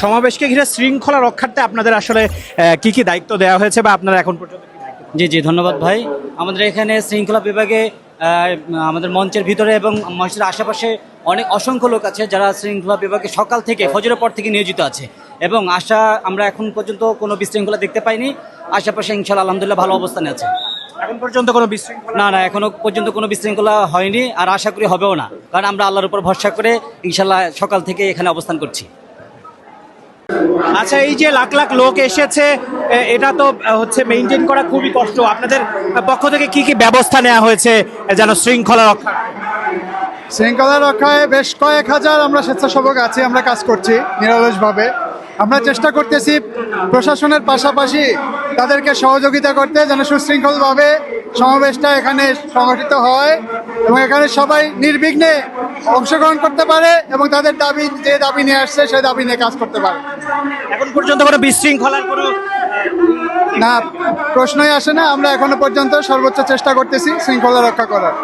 সমাবেশকে ঘিরে শৃঙ্খলা রক্ষার্থে আপনাদের আসলে কি কি দায়িত্ব দেওয়া হয়েছে বা আপনারা এখন পর্যন্ত জি জি ধন্যবাদ ভাই। আমাদের এখানে শৃঙ্খলা বিভাগে আমাদের মঞ্চের ভিতরে এবং মঞ্চের আশেপাশে অনেক অসংখ্য লোক আছে যারা শৃঙ্খলা বিভাগে সকাল থেকে ফজরের পর থেকে নিয়োজিত আছে। এবং আশা আমরা এখন পর্যন্ত কোনো বিশৃঙ্খলা দেখতে পাইনি। আশেপাশে ইনশাল্লাহ আলহামদুলিল্লাহ ভালো অবস্থানে আছে। এখন পর্যন্ত কোনো বিশৃঙ্খলা? না না এখনও পর্যন্ত কোনো বিশৃঙ্খলা হয়নি। আর আশা করি হবেও না। কারণ আমরা আল্লাহর উপর ভরসা করে ইনশাল্লাহ সকাল থেকে এখানে অবস্থান করছি। আচ্ছা এই যে লাখ লাখ লোক এসেছে এটা তো হচ্ছে মেনটেন করা খুবই কষ্ট। আপনাদের পক্ষ থেকে কি কি ব্যবস্থা নেওয়া হয়েছে যেন শৃঙ্খলা রক্ষা? শৃঙ্খলা রক্ষায় বেশ কয়েক হাজার আমরা স্বেচ্ছাসেবক আছি, আমরা কাজ করছি নিরলসভাবে। আমরা চেষ্টা করতেছি প্রশাসনের পাশাপাশি তাদেরকে সহযোগিতা করতে যেন সুশৃঙ্খলভাবে সমাবেশটা এখানে সংগঠিত হয় এবং এখানে সবাই নির্বিঘ্নে অংশগ্রহণ করতে পারে এবং তাদের দাবি যে দাবি নিয়ে আসছে সেই দাবি নিয়ে কাজ করতে পারে। এখন পর্যন্ত কোনো বিশৃঙ্খলার কোনো না প্রশ্নই আসে না। আমরা এখনও পর্যন্ত সর্বোচ্চ চেষ্টা করতেছি শৃঙ্খলা রক্ষা করার।